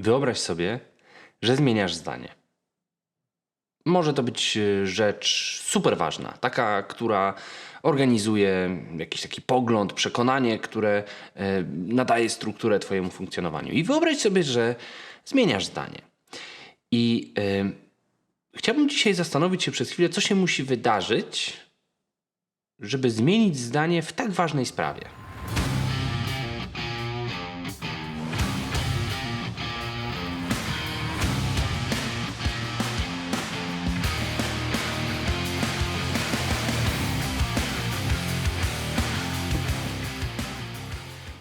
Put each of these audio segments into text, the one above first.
Wyobraź sobie, że zmieniasz zdanie. Może to być e, rzecz super ważna, taka, która organizuje jakiś taki pogląd, przekonanie, które e, nadaje strukturę Twojemu funkcjonowaniu. I wyobraź sobie, że zmieniasz zdanie. I e, chciałbym dzisiaj zastanowić się przez chwilę, co się musi wydarzyć, żeby zmienić zdanie w tak ważnej sprawie.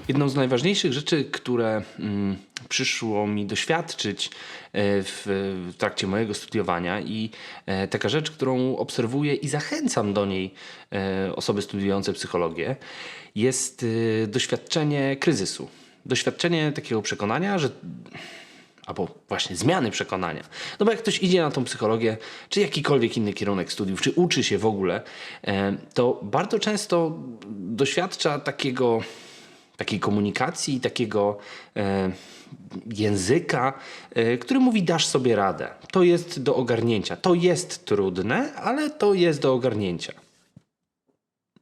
Jedną z najważniejszych rzeczy, które mm, przyszło mi doświadczyć e, w, trakcie mojego studiowania i e, taka rzecz, którą obserwuję i zachęcam do niej e, osoby studiujące psychologię, jest doświadczenie kryzysu. Doświadczenie takiego przekonania, że albo właśnie zmiany przekonania. No bo jak ktoś idzie na tą psychologię, czy jakikolwiek inny kierunek studiów, czy uczy się w ogóle, to bardzo często doświadcza takiego, takiej komunikacji, takiego e, języka, e, który mówi dasz sobie radę. To jest do ogarnięcia. To jest trudne, ale to jest do ogarnięcia.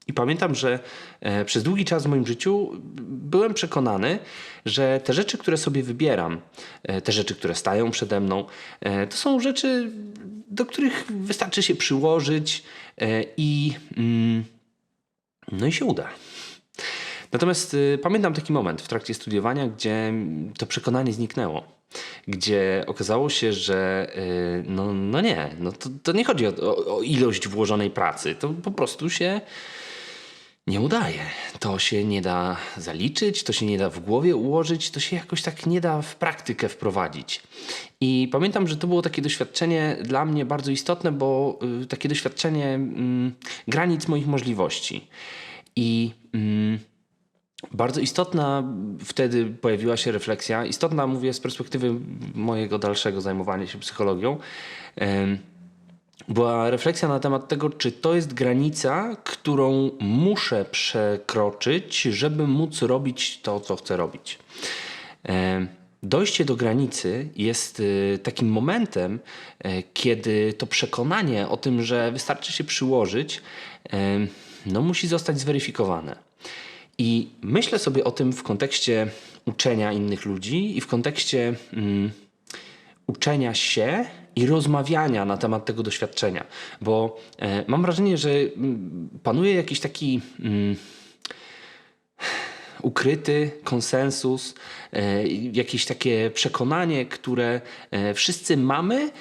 I pamiętam, że e, przez długi czas w moim życiu byłem przekonany, że te rzeczy, które sobie wybieram, e, te rzeczy, które stają przede mną, e, to są rzeczy, do których wystarczy się przyłożyć e, i, mm, no i się uda. Natomiast y, pamiętam taki moment w trakcie studiowania, gdzie to przekonanie zniknęło. Gdzie okazało się, że y, no, no nie, no to, to nie chodzi o, o, ilość włożonej pracy. To po prostu się nie udaje. To się nie da zaliczyć, to się nie da w głowie ułożyć, to się jakoś tak nie da w praktykę wprowadzić. I pamiętam, że to było takie doświadczenie dla mnie bardzo istotne, bo y, takie doświadczenie mm, granic moich możliwości. I mm, bardzo istotna wtedy pojawiła się refleksja, istotna mówię z perspektywy mojego dalszego zajmowania się psychologią, była refleksja na temat tego, czy to jest granica, którą muszę przekroczyć, żeby móc robić to, co chcę robić. Dojście do granicy jest y, takim momentem, e, kiedy to przekonanie o tym, że wystarczy się przyłożyć, no musi zostać zweryfikowane. I myślę sobie o tym w kontekście uczenia innych ludzi i w kontekście mm, uczenia się i rozmawiania na temat tego doświadczenia, bo e, mam wrażenie, że mm, panuje jakiś taki. Mm, ukryty konsensus, e, jakieś takie przekonanie, które e, wszyscy mamy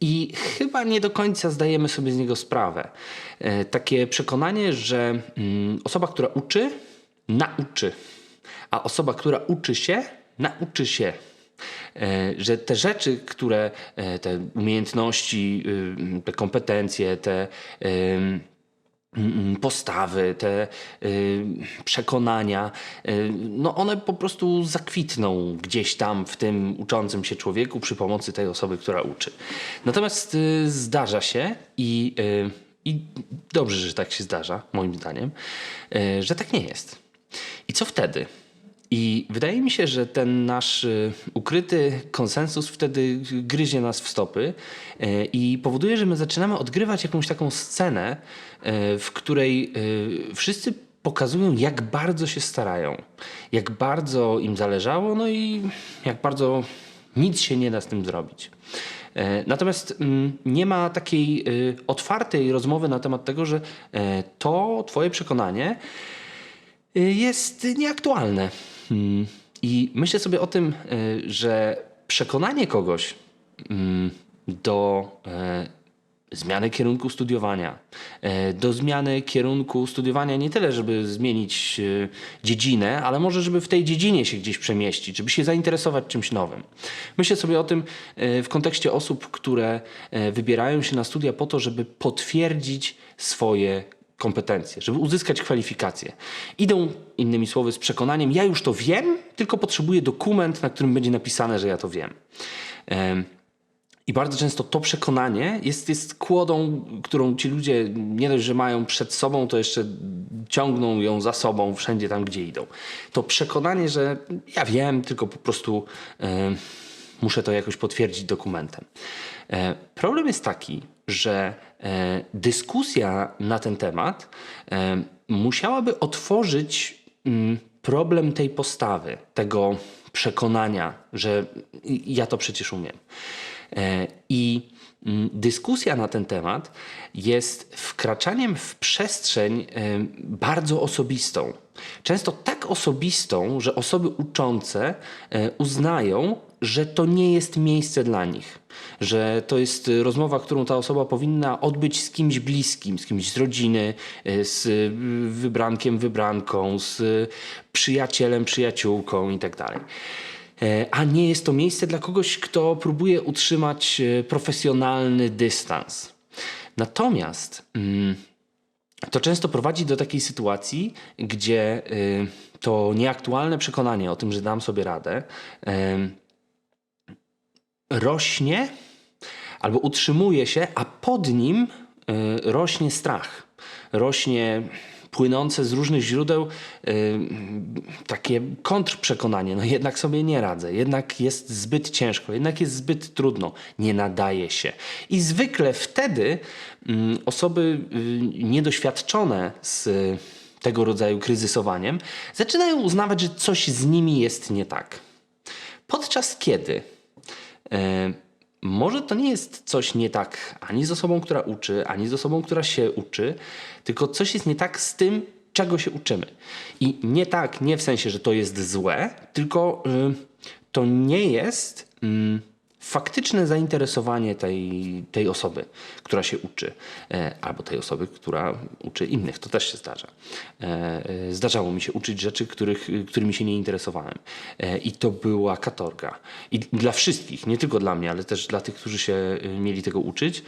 i chyba nie do końca zdajemy sobie z niego sprawę. E, Takie przekonanie, że mm, osoba, która uczy, nauczy, a osoba, która uczy się, nauczy się. E, Że te rzeczy, które, e, te umiejętności, y, te kompetencje, te postawy, te przekonania, no one po prostu zakwitną gdzieś tam w tym uczącym się człowieku przy pomocy tej osoby, która uczy. Natomiast zdarza się i, i dobrze, że tak się zdarza, moim zdaniem, że tak nie jest. I co wtedy? I wydaje mi się, że ten nasz y, ukryty konsensus wtedy gryzie nas w stopy y, i powoduje, że my zaczynamy odgrywać jakąś taką scenę, y, w której wszyscy pokazują, jak bardzo się starają, jak bardzo im zależało, no i jak bardzo nic się nie da z tym zrobić. E, Natomiast mm, nie ma takiej otwartej rozmowy na temat tego, że e, to Twoje przekonanie jest nieaktualne. Hmm. I myślę sobie o tym, y, że przekonanie kogoś mm, do e, zmiany kierunku studiowania, do zmiany kierunku studiowania nie tyle, żeby zmienić dziedzinę, ale może, żeby w tej dziedzinie się gdzieś przemieścić, żeby się zainteresować czymś nowym. Myślę sobie o tym w kontekście osób, które wybierają się na studia po to, żeby potwierdzić swoje kompetencje, żeby uzyskać kwalifikacje. Idą, innymi słowy, z przekonaniem, ja już to wiem, tylko potrzebuję dokument, na którym będzie napisane, że ja to wiem. Em, i bardzo często to przekonanie jest, jest kłodą, którą ci ludzie nie dość, że mają przed sobą, to jeszcze ciągną ją za sobą wszędzie tam, gdzie idą. To przekonanie, że ja wiem, tylko po prostu e, muszę to jakoś potwierdzić dokumentem. E, problem jest taki, że e, dyskusja na ten temat e, musiałaby otworzyć mm, problem tej postawy, tego przekonania, że ja to przecież umiem. I dyskusja na ten temat jest wkraczaniem w przestrzeń e, bardzo osobistą. Często tak osobistą, że osoby uczące e, uznają, że to nie jest miejsce dla nich. Że to jest rozmowa, którą ta osoba powinna odbyć z kimś bliskim, z kimś z rodziny, e, z y, wybrankiem, wybranką, z przyjacielem, przyjaciółką itd. E, A nie jest to miejsce dla kogoś, kto próbuje utrzymać e, profesjonalny dystans. Natomiast mm, to często prowadzi do takiej sytuacji, gdzie y, to nieaktualne przekonanie o tym, że dam sobie radę, rośnie albo utrzymuje się, a pod nim rośnie strach. Rośnie płynące z różnych źródeł y, takie kontrprzekonanie. No jednak sobie nie radzę, jednak jest zbyt ciężko, jednak jest zbyt trudno, nie nadaje się. I zwykle wtedy mm, osoby y, niedoświadczone z tego rodzaju kryzysowaniem zaczynają uznawać, że coś z nimi jest nie tak. Podczas kiedy e, może to nie jest coś nie tak ani z osobą, która uczy, ani z osobą, która się uczy, tylko coś jest nie tak z tym, czego się uczymy. I nie tak, nie w sensie, że to jest złe, tylko y, to nie jest mm, faktyczne zainteresowanie tej, tej osoby, która się uczy, e, albo tej osoby, która uczy innych. To też się zdarza. E, e, Zdarzało mi się uczyć rzeczy, których, którymi się nie interesowałem. I to była katorga. I dla wszystkich, nie tylko dla mnie, ale też dla tych, którzy się mieli tego uczyć.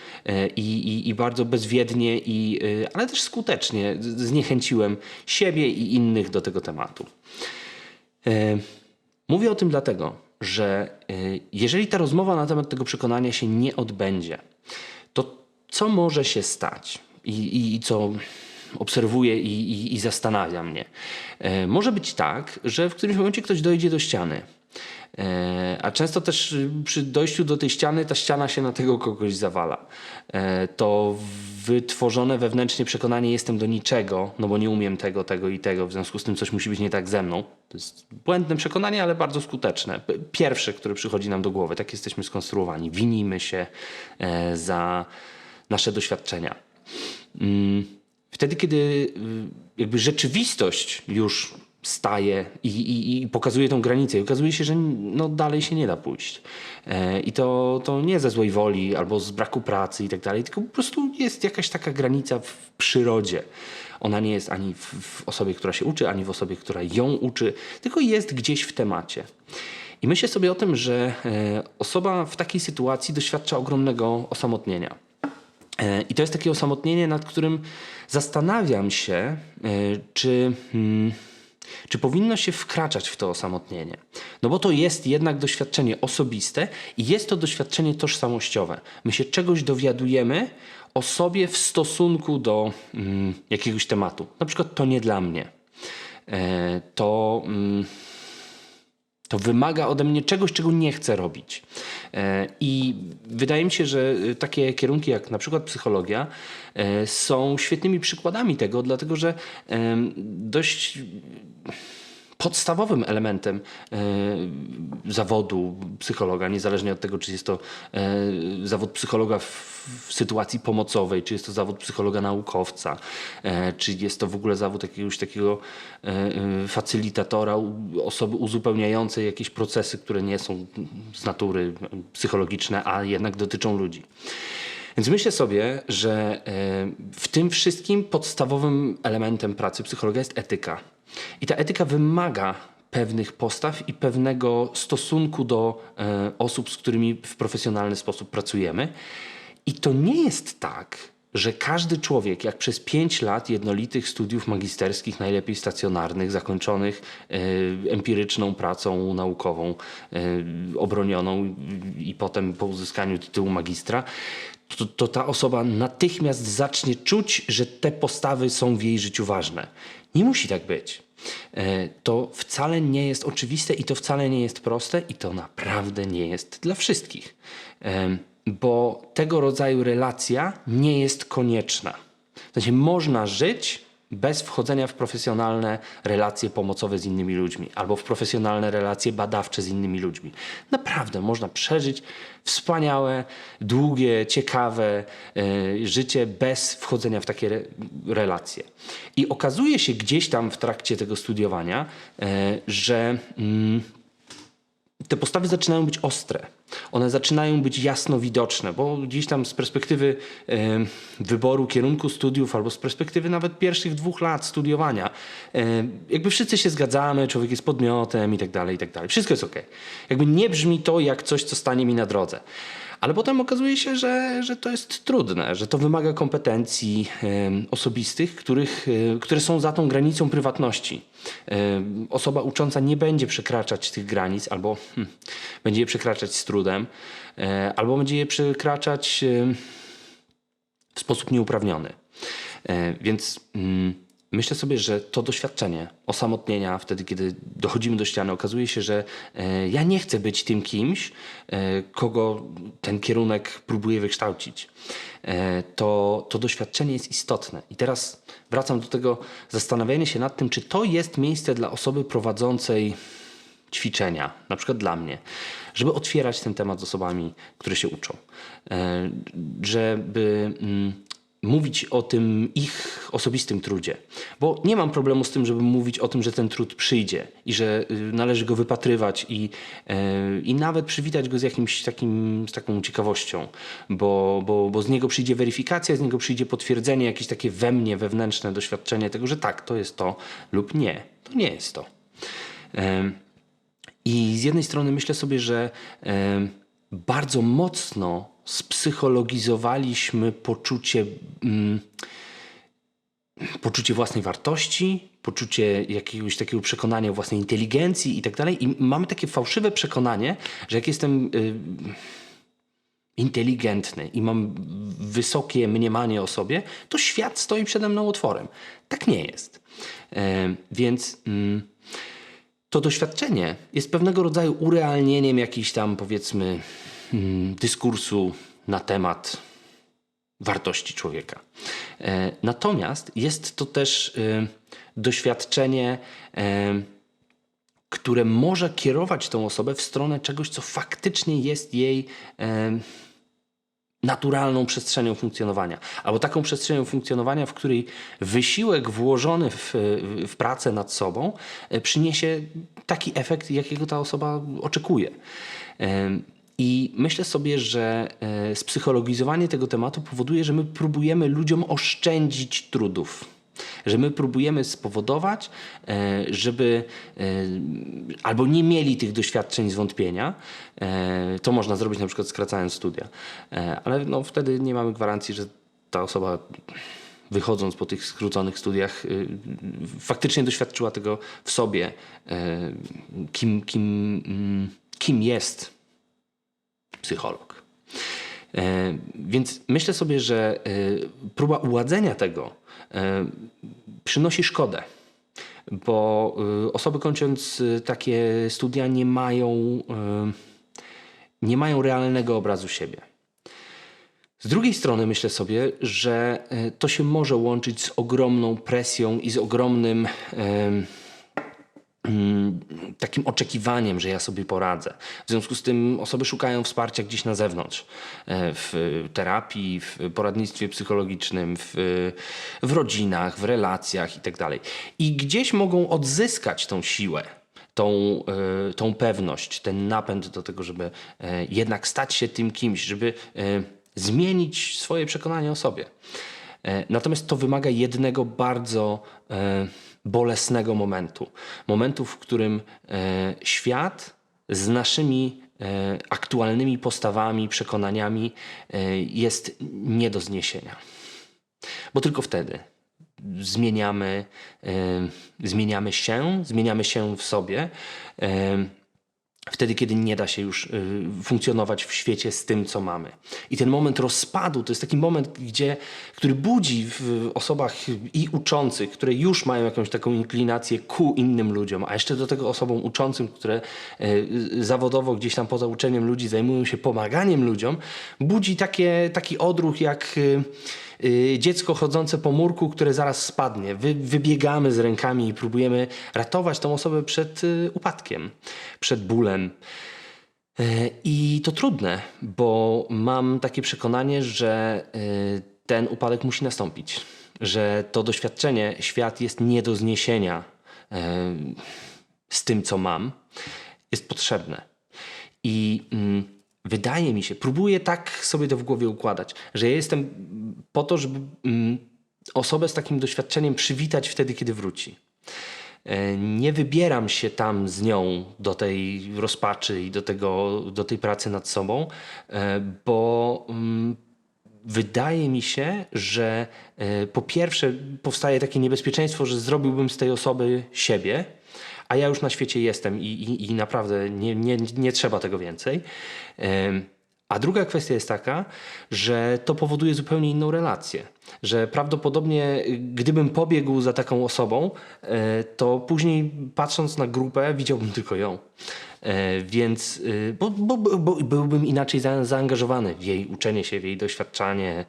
I, i, i bardzo bezwiednie, i, ale też skutecznie zniechęciłem siebie i innych do tego tematu. Mówię o tym dlatego, że y, jeżeli ta rozmowa na temat tego przekonania się nie odbędzie, to co może się stać i, i, i co obserwuję i, i, i zastanawia mnie? E, może być tak, że w którymś momencie ktoś dojdzie do ściany. E, A często też y, przy dojściu do tej ściany, ta ściana się na tego kogoś zawala. E, To wytworzone wewnętrznie przekonanie jestem do niczego, no bo nie umiem tego, tego i tego, w związku z tym coś musi być nie tak ze mną. To jest błędne przekonanie, ale bardzo skuteczne. Pierwsze, które przychodzi nam do głowy, tak jesteśmy skonstruowani. Winimy się e, za nasze doświadczenia. Mm, Wtedy, kiedy y, jakby rzeczywistość już staje i, i, i pokazuje tą granicę i okazuje się, że no, dalej się nie da pójść. E, I to, to nie ze złej woli albo z braku pracy i tak dalej, tylko po prostu jest jakaś taka granica w przyrodzie. Ona nie jest ani w, w osobie, która się uczy, ani w osobie, która ją uczy, tylko jest gdzieś w temacie. I myślę sobie o tym, że e, osoba w takiej sytuacji doświadcza ogromnego osamotnienia. E, I to jest takie osamotnienie, nad którym zastanawiam się, e, czy, mm, czy powinno się wkraczać w to osamotnienie. No bo to jest jednak doświadczenie osobiste i jest to doświadczenie tożsamościowe. My się czegoś dowiadujemy o sobie w stosunku do mm, jakiegoś tematu. Na przykład to nie dla mnie. E, To. Mm, to wymaga ode mnie czegoś, czego nie chcę robić. E, I wydaje mi się, że y, takie kierunki jak na przykład psychologia e, są świetnymi przykładami tego, dlatego że dość podstawowym elementem e, zawodu psychologa, niezależnie od tego, czy jest to e, zawód psychologa w, sytuacji pomocowej, czy jest to zawód psychologa naukowca, e, czy jest to w ogóle zawód jakiegoś takiego facylitatora, osoby uzupełniającej jakieś procesy, które nie są z natury psychologiczne, a jednak dotyczą ludzi. Więc myślę sobie, że e, w tym wszystkim podstawowym elementem pracy psychologa jest etyka. I ta etyka wymaga pewnych postaw i pewnego stosunku do e, osób, z którymi w profesjonalny sposób pracujemy. I to nie jest tak, że każdy człowiek, jak przez pięć lat jednolitych studiów magisterskich, najlepiej stacjonarnych, zakończonych e, empiryczną pracą naukową, e, obronioną i potem po uzyskaniu tytułu magistra, to, to ta osoba natychmiast zacznie czuć, że te postawy są w jej życiu ważne. Nie musi tak być. e, to wcale nie jest oczywiste i to wcale nie jest proste i to naprawdę nie jest dla wszystkich. Em, Bo tego rodzaju relacja nie jest konieczna. W sensie można żyć bez wchodzenia w profesjonalne relacje pomocowe z innymi ludźmi albo w profesjonalne relacje badawcze z innymi ludźmi. Naprawdę można przeżyć wspaniałe, długie, ciekawe e, życie bez wchodzenia w takie re, relacje. I okazuje się gdzieś tam w trakcie tego studiowania, e, że. Mm, te postawy zaczynają być ostre. One zaczynają być jasno widoczne, bo gdzieś tam z perspektywy wyboru kierunku studiów albo z perspektywy nawet pierwszych dwóch lat studiowania, jakby wszyscy się zgadzamy, człowiek jest podmiotem i tak dalej, i tak dalej. Wszystko jest ok. Jakby nie brzmi to jak coś, co stanie mi na drodze. Ale potem okazuje się, że, że to jest trudne, że to wymaga kompetencji osobistych, których, e, które są za tą granicą prywatności. Osoba ucząca nie będzie przekraczać tych granic, albo hmm, będzie je przekraczać z trudem, e, albo będzie je przekraczać w sposób nieuprawniony. E, Więc mm, myślę sobie, że to doświadczenie osamotnienia, wtedy kiedy dochodzimy do ściany, okazuje się, że e, ja nie chcę być tym kimś, e, kogo ten kierunek próbuje wykształcić. E, To, to doświadczenie jest istotne. I teraz wracam do tego zastanawiania się nad tym, czy to jest miejsce dla osoby prowadzącej ćwiczenia, na przykład dla mnie, żeby otwierać ten temat z osobami, które się uczą, żeby mm, mówić o tym ich osobistym trudzie. Bo nie mam problemu z tym, żeby mówić o tym, że ten trud przyjdzie i że y, należy go wypatrywać i, e, i nawet przywitać go z jakimś takim, z taką ciekawością, bo, bo, bo z niego przyjdzie weryfikacja, z niego przyjdzie potwierdzenie, jakieś takie we mnie wewnętrzne doświadczenie tego, że tak, to jest to lub nie, to nie jest to. Em, i z jednej strony myślę sobie, że em, bardzo mocno spsychologizowaliśmy poczucie, mm, poczucie własnej wartości, poczucie jakiegoś takiego przekonania o własnej inteligencji i tak dalej. I mamy takie fałszywe przekonanie, że jak jestem y, inteligentny i mam wysokie mniemanie o sobie, to świat stoi przede mną otworem. Tak nie jest. E, więc. Mm, to doświadczenie jest pewnego rodzaju urealnieniem jakiejś tam, powiedzmy, dyskursu na temat wartości człowieka. E, Natomiast jest to też e, doświadczenie, e, które może kierować tą osobę w stronę czegoś, co faktycznie jest jej naturalną przestrzenią funkcjonowania, albo taką przestrzenią funkcjonowania, w której wysiłek włożony w, w pracę nad sobą przyniesie taki efekt, jakiego ta osoba oczekuje. I myślę sobie, że e, spsychologizowanie tego tematu powoduje, że my próbujemy ludziom oszczędzić trudów. Że my próbujemy spowodować, e, żeby e, albo nie mieli tych doświadczeń zwątpienia. To można zrobić na przykład skracając studia, ale no wtedy nie mamy gwarancji, że ta osoba wychodząc po tych skróconych studiach, y, faktycznie doświadczyła tego w sobie, kim, kim, mm, kim jest psycholog. E, Więc myślę sobie, że e, próba uładzenia tego e, przynosi szkodę, bo osoby kończąc takie studia nie mają, nie mają realnego obrazu siebie. Z drugiej strony myślę sobie, że to się może łączyć z ogromną presją i z ogromnym takim oczekiwaniem, że ja sobie poradzę. W związku z tym osoby szukają wsparcia gdzieś na zewnątrz. E, W terapii, w poradnictwie psychologicznym, w, w rodzinach, w relacjach itd. I gdzieś mogą odzyskać tą siłę tą, e, tą pewność, ten napęd do tego, żeby e, jednak stać się tym kimś, żeby zmienić swoje przekonanie o sobie. Natomiast to wymaga jednego bardzo bolesnego momentu. Momentu, w którym e, świat z naszymi e, aktualnymi postawami, przekonaniami e, jest nie do zniesienia. Bo tylko wtedy zmieniamy, zmieniamy się, zmieniamy się w sobie. E, Wtedy, kiedy nie da się już y, funkcjonować w świecie z tym, co mamy. I ten moment rozpadu to jest taki moment, gdzie, który budzi w osobach i uczących, które już mają jakąś taką inklinację ku innym ludziom, a jeszcze do tego osobom uczącym, które y, zawodowo gdzieś tam poza uczeniem ludzi zajmują się pomaganiem ludziom, budzi takie, taki odruch jak. Y, y, dziecko chodzące po murku, które zaraz spadnie. Wy, wybiegamy z rękami i próbujemy ratować tą osobę przed y, upadkiem, przed bólem. E, I to trudne, bo mam takie przekonanie, że y, ten upadek musi nastąpić, że to doświadczenie, świat jest nie do zniesienia z tym, co mam, jest potrzebne. I mm, wydaje mi się, próbuję tak sobie to w głowie układać, że ja jestem po to, żeby mm, osobę z takim doświadczeniem przywitać wtedy, kiedy wróci. E, Nie wybieram się tam z nią do tej rozpaczy i do, tego, do tej pracy nad sobą, e, bo mm, wydaje mi się, że e, po pierwsze powstaje takie niebezpieczeństwo, że zrobiłbym z tej osoby siebie, a ja już na świecie jestem i, i, i naprawdę nie, nie, nie trzeba tego więcej. A druga kwestia jest taka, że to powoduje zupełnie inną relację. Że prawdopodobnie, gdybym pobiegł za taką osobą, e, to później patrząc na grupę, widziałbym tylko ją. E, Więc, y, bo, bo, bo, byłbym inaczej za, zaangażowany w jej uczenie się, w jej doświadczanie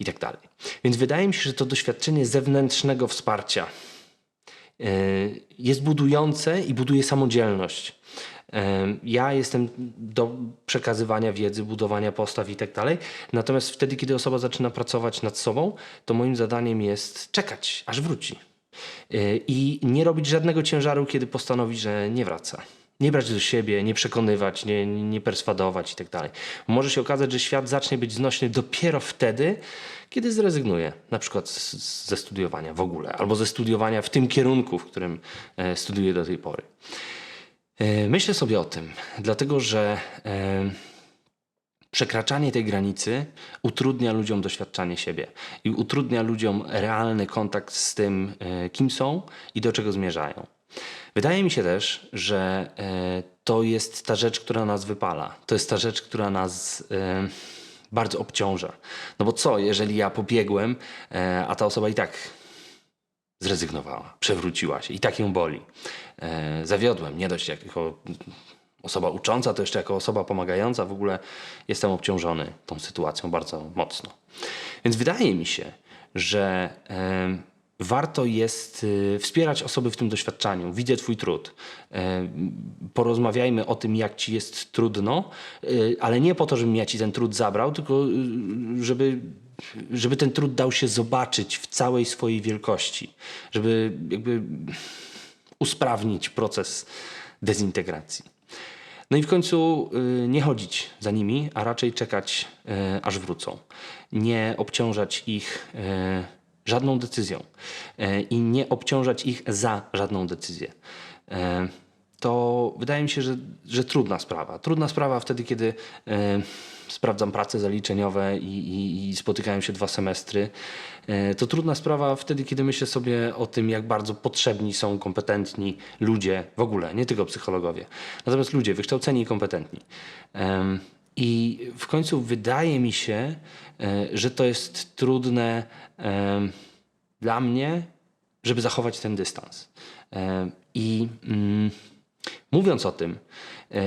i tak dalej. Więc wydaje mi się, że to doświadczenie zewnętrznego wsparcia e, jest budujące i buduje samodzielność. E, Ja jestem do przekazywania wiedzy, budowania postaw i tak dalej. Natomiast wtedy, kiedy osoba zaczyna pracować nad sobą, to moim zadaniem jest czekać, aż wróci. E, I nie robić żadnego ciężaru, kiedy postanowi, że nie wraca. Nie brać do siebie, nie przekonywać, nie, nie perswadować i tak dalej. Może się okazać, że świat zacznie być znośny dopiero wtedy, kiedy zrezygnuje, na przykład z, ze studiowania w ogóle, albo ze studiowania w tym kierunku, w którym e, studiuje do tej pory. E, Myślę sobie o tym, dlatego że e, przekraczanie tej granicy utrudnia ludziom doświadczanie siebie i utrudnia ludziom realny kontakt z tym, e, kim są i do czego zmierzają. Wydaje mi się też, że e, to jest ta rzecz, która nas wypala. To jest ta rzecz, która nas e, bardzo obciąża. No bo co, jeżeli ja pobiegłem, e, a ta osoba i tak zrezygnowała, przewróciła się i tak ją boli. Zawiodłem, nie dość jako osoba ucząca, to jeszcze jako osoba pomagająca w ogóle jestem obciążony tą sytuacją bardzo mocno. Więc wydaje mi się, że warto jest e, wspierać osoby w tym doświadczaniu. Widzę Twój trud. E, porozmawiajmy o tym, jak Ci jest trudno, e, ale nie po to, żebym ja Ci ten trud zabrał, tylko żeby żeby ten trud dał się zobaczyć w całej swojej wielkości, żeby jakby usprawnić proces dezintegracji. No i w końcu y, nie chodzić za nimi, a raczej czekać, y, aż wrócą. Nie obciążać ich y, żadną decyzją y, i nie obciążać ich za żadną decyzję. Y, to wydaje mi się, że, że trudna sprawa. Trudna sprawa wtedy, kiedy e, sprawdzam prace zaliczeniowe i, i, i spotykają się dwa semestry. E, to trudna sprawa wtedy, kiedy myślę sobie o tym, jak bardzo potrzebni są kompetentni ludzie w ogóle, nie tylko psychologowie. Natomiast ludzie wykształceni i kompetentni. I w końcu wydaje mi się, e, że to jest trudne em, dla mnie, żeby zachować ten dystans. E, I mm, mówiąc o tym, e,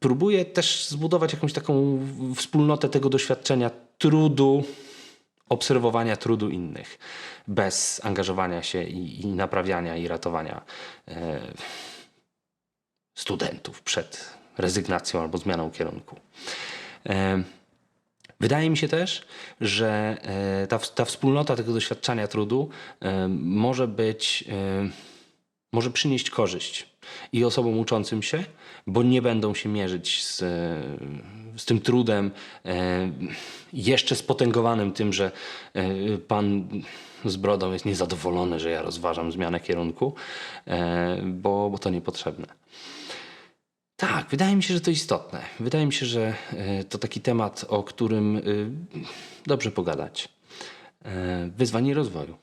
próbuję też zbudować jakąś taką wspólnotę tego doświadczenia trudu, obserwowania trudu innych, bez angażowania się i, i naprawiania i ratowania e, studentów przed rezygnacją albo zmianą kierunku. Wydaje mi się też, że e, ta, ta wspólnota tego doświadczenia trudu może być, może przynieść korzyść i osobom uczącym się, bo nie będą się mierzyć z, z tym trudem, jeszcze spotęgowanym tym, że e, pan z brodą jest niezadowolony, że ja rozważam zmianę kierunku, e, bo, bo to niepotrzebne. Tak, wydaje mi się, że to istotne. Wydaje mi się, że e, to taki temat, o którym e, dobrze pogadać. E, Wyzwanie rozwoju.